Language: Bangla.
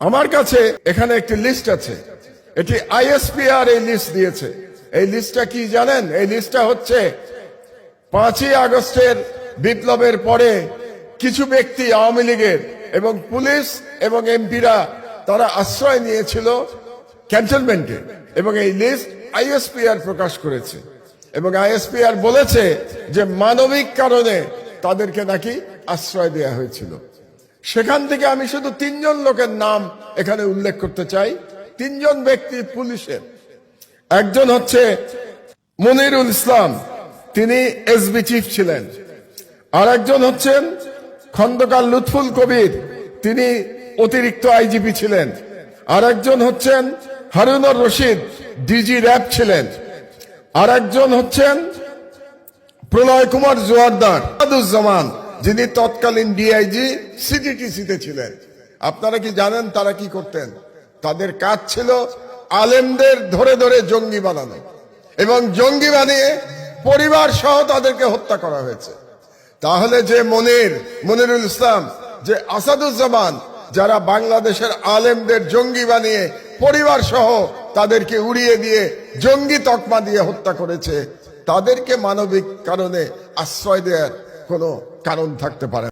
আমার কাছে এখানে একটি লিস্ট আছে। এটি আইএসপিআর এই লিস্ট দিয়েছে। এই লিস্টটা কি জানেন? এই লিস্টটা হচ্ছে পাঁচই আগস্টের বিপ্লবের পরে কিছু ব্যক্তি আওয়ামী লীগের এবং পুলিশ এবং এমপিরা তারা আশ্রয় নিয়েছিল ক্যান্টনমেন্টে এবং এই লিস্ট আইএসপিআর প্রকাশ করেছে। এবং আইএসপিআর বলেছে যে মানবিক কারণে তাদেরকে নাকি আশ্রয় দেওয়া হয়েছিল। সেখান থেকে আমি শুধু তিনজন লোকের নাম এখানে উল্লেখ করতে চাই। তিনজন ব্যক্তি পুলিশের। একজন হচ্ছে মনিরুল ইসলাম, তিনি এসবি চিফ ছিলেন। আর একজন হচ্ছেন খন্দকার লুৎফুল কবির, তিনি অতিরিক্ত আইজিপি ছিলেন। আর একজন হচ্ছেন হারুনর রশিদ, ডিজি র্যাব ছিলেন। আর একজন হচ্ছেন প্রলয় কুমার জোয়ারদার আসাদুজ্জামান যিনি তৎকালীন ডিআইজি সিটিটিসিতে ছিলেন। আপনারা কি জানেন তারা কি করতেন? তাদের কাজ ছিল আলেমদের ধরে ধরে জঙ্গি বানানো এবং জঙ্গি বানিয়ে পরিবার সহ তাদেরকে হত্যা করা হয়েছে। তাহলে যে মনির, মনিরুল ইসলাম, যে আসাদুজ্জামান, যারা বাংলাদেশের আলেমদের জঙ্গি বানিয়ে পরিবার সহ তাদেরকে উড়িয়ে দিয়ে জঙ্গি তকমা দিয়ে হত্যা করেছে, তাদেরকে মানবিক কারণে আশ্রয় দেওয়ার কোনো কারণ থাকতে পারে।